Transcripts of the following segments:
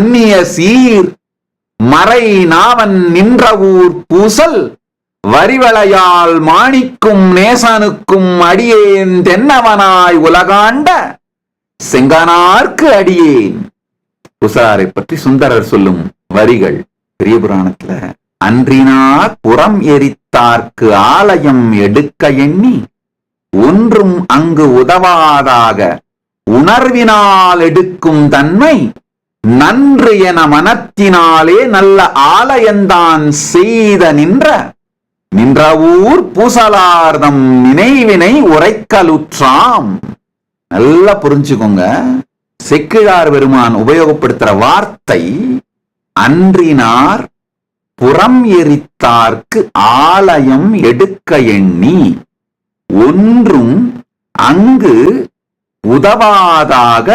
அந்நிய சீர் மறை நாவன் நின்ற ஊர் பூசல் வரிவளையால் மாணிக்கும் நேசனுக்கும் அடியேன் தென்னவனாய் உலகாண்ட செங்கனார்க்கு அடியேன். பூசலாரை பற்றி சுந்தரர் சொல்லும் வரிகள் பெரிய புராணத்துல அன்றினார் புறம் எரித்தார்க்கு ஆலயம் எடுக்க எண்ணி ஒன்றும் அங்கு உதவாதாக உணர்வினால் எடுக்கும் தன்மை நன்று என மனத்தினாலே நல்ல ஆலயந்தான் செய்த நின்ற நின்ற ஊர் பூசலார்தம் நினைவினை உரைக்கலுற்றாம். நல்லா புரிஞ்சுக்கோங்க. செக்கிழார் பெருமான் உபயோகப்படுத்துற வார்த்தை அன்றினார் புறம் எரித்தார்க்கு ஆலயம் எடுக்க எண்ணி ஒன்றும் அங்கு உதவாதாக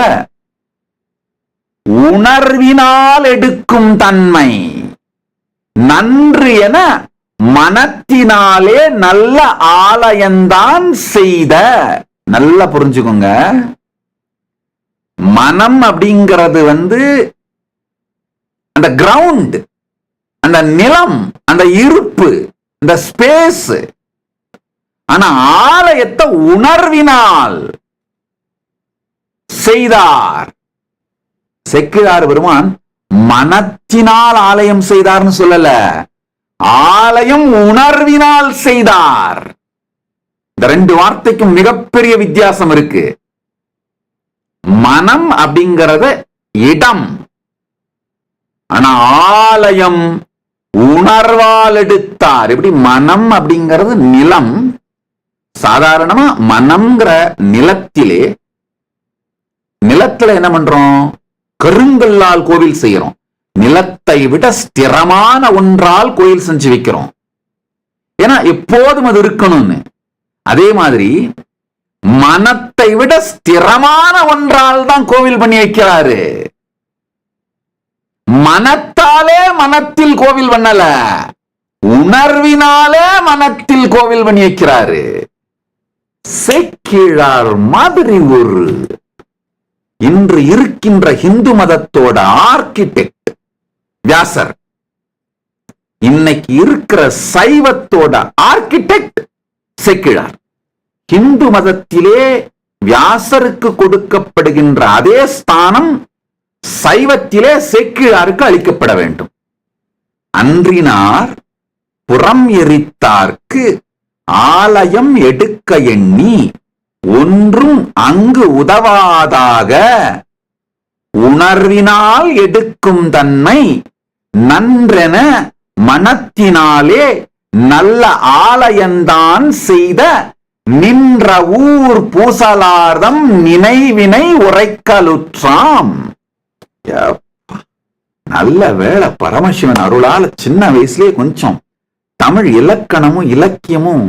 உணர்வினால் எடுக்கும் தன்மை. நன்று என மனத்தினாலே நல்ல ஆலயந்தான் செய்த. நல்லா புரிஞ்சுக்கோங்க. மனம் அப்படிங்கிறது வந்து அந்த கிரவுண்ட் அந்த நிலம் அந்த இருப்பு அந்த ஸ்பேஸ் ஆனா ஆலயத்தை உணர்வினால் செய்தார். செக்கிழார் பெருமான் மனத்தினால் ஆலயம் செய்தார்னு சொல்லல. ஆலயம் உணர்வினால் செய்தார். இந்த ரெண்டு வார்த்தைக்கும் மிகப்பெரிய வித்தியாசம் இருக்கு. மனம் அப்படிங்கறது இடம். ஆனா ஆலயம் உணர்வால் எடுத்தார். எப்படி? மனம் அப்படிங்கிறது நிலம். சாதாரணமா மனம்ங்கிற நிலத்திலே நிலத்துல என்ன பண்றோம்? கருங்கல்லால் கோவில் செய்யறோம். நிலத்தை விட ஸ்திரமான ஒன்றால் கோயில் செஞ்சு வைக்கிறோம். ஏன்னா எப்போதும் அது இருக்கணும்னு. அதே மாதிரி மனத்தை விட ஸ்திரமான ஒன்றால் தான் கோவில் பண்ணி வைக்கிறாரு. மனத்தாலே மனத்தில் கோவில் பண்ணல. உணர்வினாலே மனத்தில் கோவில் பண்ணி வைக்கிறாரு. செக்கிழார் மாதிரி ஒரு இன்று இருக்கின்ற இந்து மதத்தோட ஆர்கிடெக்ட் வியாசர். இன்னைக்கு இருக்கிற சைவத்தோட ஆர்கிடெக்ட் செக்கிழார். இந்து மதத்திலே வியாசருக்கு கொடுக்கப்படுகின்ற அதே ஸ்தானம் சைவத்திலே செக்கிழாருக்கு அளிக்கப்பட வேண்டும். அன்றினார் புறம் எரித்தார்க்கு ஆலயம் எடுக்க எண்ணி ஒன்றும் அங்கு உதவாதாக உணர்வினால் எடுக்கும் தன்மை நன்றென மனத்தினாலே நல்ல ஆலயந்தான் செய்த நின்ற ஊர் பூசலார்தம் நினைவினை உரைக்கலுற்றாம். நல்ல வேளை பரமசிவன் அருளால சின்ன வயசுலயே கொஞ்சம் தமிழ் இலக்கணமும் இலக்கியமும்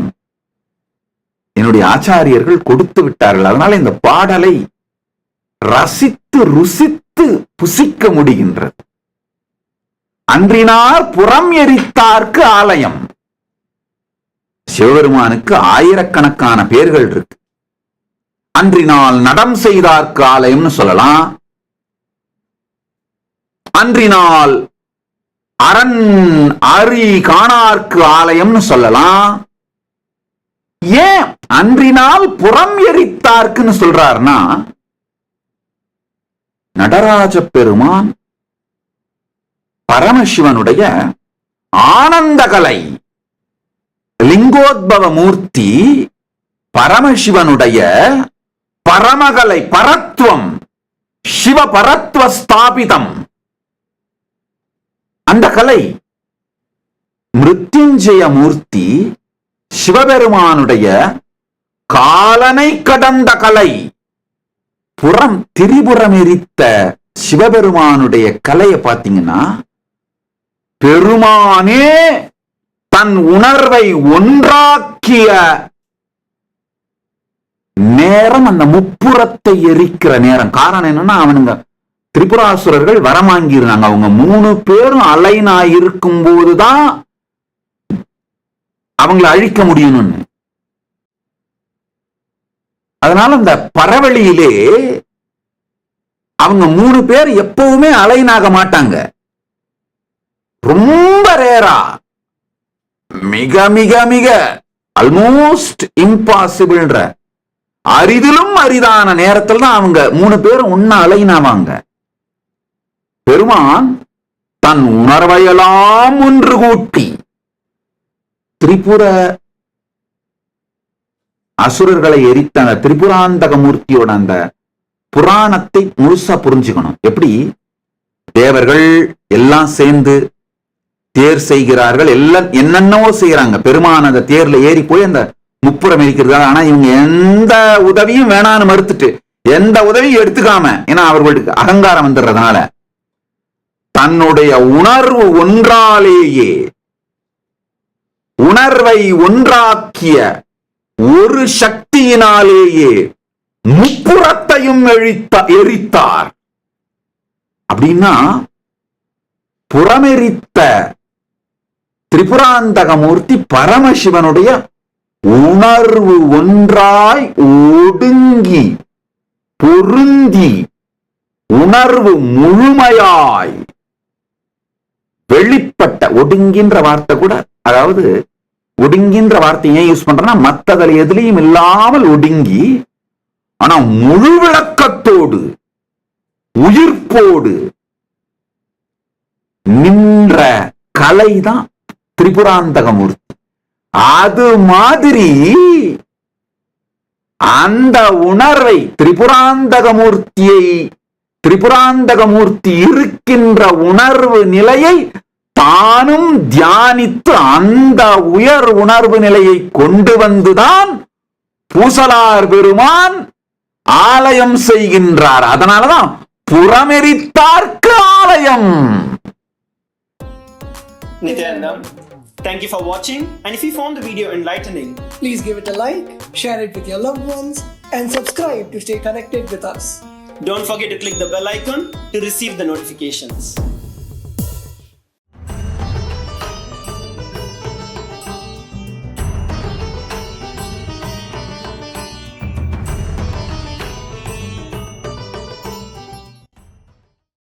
என்னுடைய ஆச்சாரியர்கள் கொடுத்து விட்டார்கள். அதனால இந்த பாடலை ரசித்து ருசித்து புசிக்க முடிகின்றது. அன்றினார் புறம் எரித்தார்க்கு ஆலயம். சிவபெருமானுக்கு ஆயிரக்கணக்கான பேர்கள் இருக்கு. அன்றினால் நடம் செய்தார்க்கு ஆலயம்னு சொல்லலாம். அன்றினால் அரண் அரி காணார்க்கு ஆலயம்னு சொல்லலாம். ஏன் அன்றினால் புறம் எரித்தார்க்குன்னு சொல்றாருன்னா நடராஜ பெருமான் பரமசிவனுடைய ஆனந்தகலை லிங்கோத்பவ மூர்த்தி பரமசிவனுடைய பரமகலை பரத்துவம் சிவ பரத்துவ ஸ்தாபிதம் அந்த கலை மிருத்யுஞ்சய மூர்த்தி சிவபெருமானுடைய காலனை கடந்த கலை புறம் திரிபுரம் எரித்த சிவபெருமானுடைய கலையை பார்த்தீங்கன்னா பெருமானே தன் உணர்வை ஒன்றாக்கிய நேரம் அந்த முப்புறத்தை எரிக்கிற நேரம். காரணம் என்னன்னா அவனுங்க திரிபுராசுரர்கள் வரமாங்கிருந்தாங்க அவங்க மூணு பேரும் அலைனா இருக்கும் போதுதான் அவங்களை அழிக்க முடியணும்னு அதனால அந்த பரவழியிலே அவங்க மூணு பேர் எப்பவுமே அலைனாக மாட்டாங்க. ரொம்ப ரேரா மிக மிக மிக ஆல்மோஸ்ட் இம்பாசிபிள்ன்ற அரிதிலும் அரிதான நேரத்தில் தான் அவங்க மூணு பேரும் ஒன்னா அலைனாவாங்க பெருமான் தன் உணர்வையெல்லாம் ஒன்று கூட்டி திரிபுர அசுரர்களை எரித்த அந்த திரிபுராந்தக மூர்த்தியோட அந்த புராணத்தை முழுசா புரிஞ்சுக்கணும். எப்படி? தேவர்கள் எல்லாம் சேர்ந்து தேர் செய்கிறார்கள். எல்லாம் என்னென்னவோ செய்யறாங்க பெருமான் அந்த தேர்ல ஏறி போய் அந்த முப்புறம் இருக்கிறதா ஆனா இவங்க எந்த உதவியும் வேணான்னு மறுத்துட்டு எந்த உதவியும் எடுத்துக்காம ஏன்னா அவர்களுக்கு அகங்காரம் வந்துடுறதுனால தன்னுடைய உணர்வு ஒன்றாலேயே உணர்வை ஒன்றாக்கிய ஒரு சக்தியினாலேயே முப்புறத்தையும் எழித்த எரித்தார். அப்படின்னா புறமெரித்த திரிபுராந்தகமூர்த்தி பரமசிவனுடைய உணர்வு ஒன்றாய் ஒடுங்கி பொருந்தி உணர்வு முழுமையாய் வெளிப்பட்ட ஒடுங்கின்ற வார்த்தை கூட அதாவது ஒடுங்கின்ற வார்த்தை ஏன் யூஸ் பண்றேன்னா மத்ததுல எதுலயும் இல்லாமல் ஒடுங்கி ஆனா முழு விளக்கத்தோடு உயிர்ப்போடு நின்ற கலைதான் திரிபுராந்தகமூர்த்தி. அது மாதிரி அந்த உணர்வை திரிபுராந்தகமூர்த்தியை திரிபுராந்தகமூர்த்தி இருக்கின்ற உணர்வு நிலையை தானும் தியானித்து அந்த உயர் உணர்வு நிலையை கொண்டு வந்துதான் பூசலார் பெருமான் ஆலயம் செய்கின்றார் அதனாலதான் புறமெரித்தார்க்கு ஆலயம் Nithyanandam thank you for watching. And if you found the video enlightening, Please give it a like, share it with your loved ones, and subscribe to stay connected with us. don't forget to click the bell icon to receive the notifications.